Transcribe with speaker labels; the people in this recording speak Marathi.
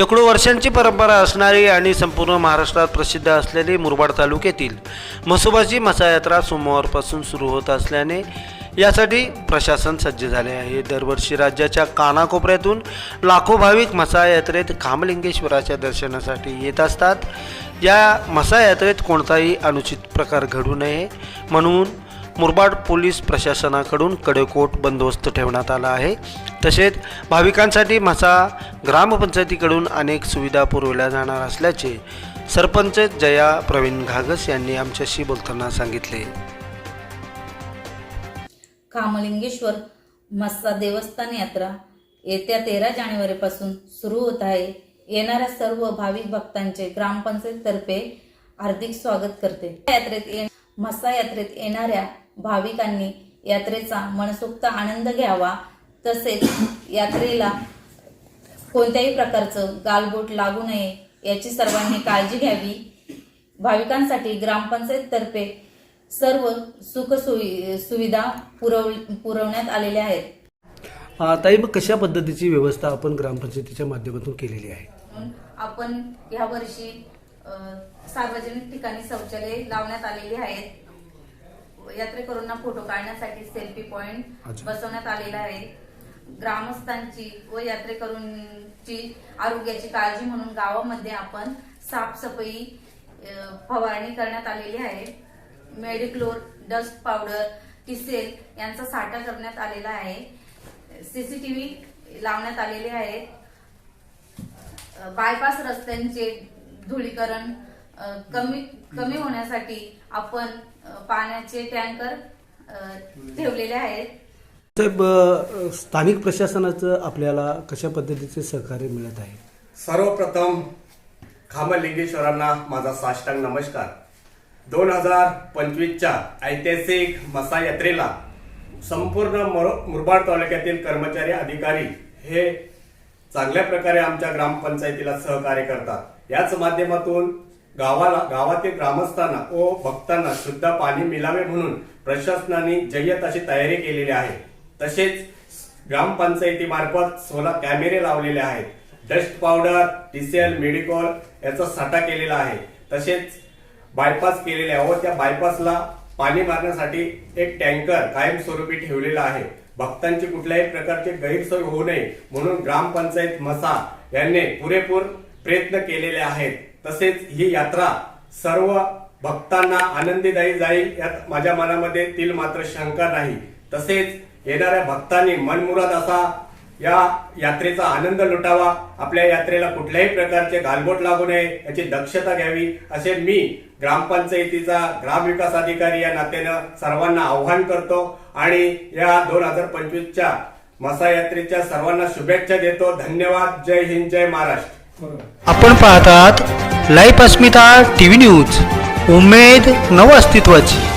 Speaker 1: शेकडो वर्षांची परंपरा असणारी आणि संपूर्ण महाराष्ट्रात प्रसिद्ध असलेली मुरबाड तालुक्यातील म्हसोबाची मसायात्रा सोमवारपासून सुरू होत असल्याने यासाठी प्रशासन सज्ज झाले आहे. दरवर्षी राज्याच्या कानाकोपऱ्यातून लाखो भाविक मसायात्रेत खामलिंगेश्वराच्या दर्शनासाठी येत असतात. या मसायात्रेत कोणताही अनुचित प्रकार घडू नये म्हणून मुरबाड पोलीस प्रशासनाकडून कडेकोट बंदोबस्त ठेवण्यात आला आहे. तसेच भाविकांसाठी म्हसा ग्रामपंचायतीकडून अनेक सुविधा पुरवल्या जाणार असल्याचे सरपंच जया प्रवीण घागस यांनी आमच्याशी बोलताना सांगितले.
Speaker 2: कामलिंगेश्वर मस्सा देवस्थान यात्रा येत्या तेरा जानेवारीपासून सुरू होत आहे. येणाऱ्या सर्व भाविक भक्तांचे ग्रामपंचायततर्फे हार्दिक स्वागत करते. यात्रेत ये मस्सा यात्रेत येणाऱ्या भाविकांनी यात्रेचा मनसोक्त आनंद घ्यावा. तसेच यात्रेला कोणत्याही प्रकारचं गालबोट लागू नये याची सर्वांनी काळजी घ्यावी. भाविकांसाठी ग्रामपंचायततर्फे सर्व सुख सुविधा पुरव पुरवण्यात आलेल्या आहेत.
Speaker 1: ताई मग कशा पद्धतीची व्यवस्था आपण ग्रामपंचायतीच्या माध्यमातून केलेली आहे?
Speaker 2: आपण या वर्षी सार्वजनिक ठिकाणी शौचालय लावण्यात आलेली आहेत. यात्रेकरूंना फोटो काढण्यासाठी सेल्फी पॉइंट. बसवण्यात आलेला आहे. ग्रामस्थांची व यात्रेकरूंची आरोग्याची काळजी म्हणून गावामध्ये आपण साफसफाई फवारणी करण्यात आलेली आहे. मेडिक्लोर डस्ट पावडर टिसेल यांचा साठा करण्यात आलेला आहे. सीसीटीव्ही लावण्यात आलेले आहेत बायपास रस्त्यांचे धुळीकरण कमी कमी होण्यासाठी आपण पाण्याचे टँकर ठेवलेले आहेत.
Speaker 1: साहेब स्थानिक प्रशासनाचं आपल्याला कशा पद्धतीचे सहकार्य मिळत आहे?
Speaker 3: सर्वप्रथम खामलिंगेश्वरांना माझा साष्टांग नमस्कार. दोन हजार पंचवीसच्या ऐतिहासिक मसा यात्रेला संपूर्ण मोर- मुरबाड तालुक्यातील कर्मचारी अधिकारी हे चांगल्या प्रकारे आमच्या ग्रामपंचायतीला सहकार्य करतात. याच माध्यमातून गावाला गावातील ग्रामस्थांना व भक्तांना शुद्ध पाणी मिळावे म्हणून प्रशासनाने जय्यत अशी तयारी केलेली आहे. तसेच ग्रामपंचायतीमार्फत सोला कॅमेरे लावलेले आहेत. डस्ट पावडर डिसेल मेडिकॉल याचा साठा केलेला आहे. तसेच बायपास केलेले आहे व त्या बायपासला पाणी मारण्यासाठी एक टँकर कायमस्वरूपी ठेवलेला आहे. भक्तांची कुठल्याही प्रकारची गैरसोय होऊ नये म्हणून ग्रामपंचायत मसा यांनी पुरेपूर प्रयत्न केलेले आहेत. तसेच ही यात्रा सर्व भक्तांना आनंदीदायी जाईल यात माझ्या मनामध्ये तील मात्र शंका नाही. तसेच येणाऱ्या भक्तांनी मनमुराद असा या यात्रेचा आनंद लुटावा आपल्या यात्रेला कुठल्याही प्रकारचे गालबोट लागू नये याची दक्षता घ्यावी असे मी ग्रामपंचायतीचा ग्रामविकास अधिकारी या नात्यानं सर्वांना आव्हान करतो आणि या दोन हजार पंचवीसच्या मसा यात्रेच्या सर्वांना शुभेच्छा देतो. धन्यवाद. जय हिंद. जय महाराष्ट्र.
Speaker 1: आपण पाहतात life Asmita T V news. उमेद नव अस्तित्वाची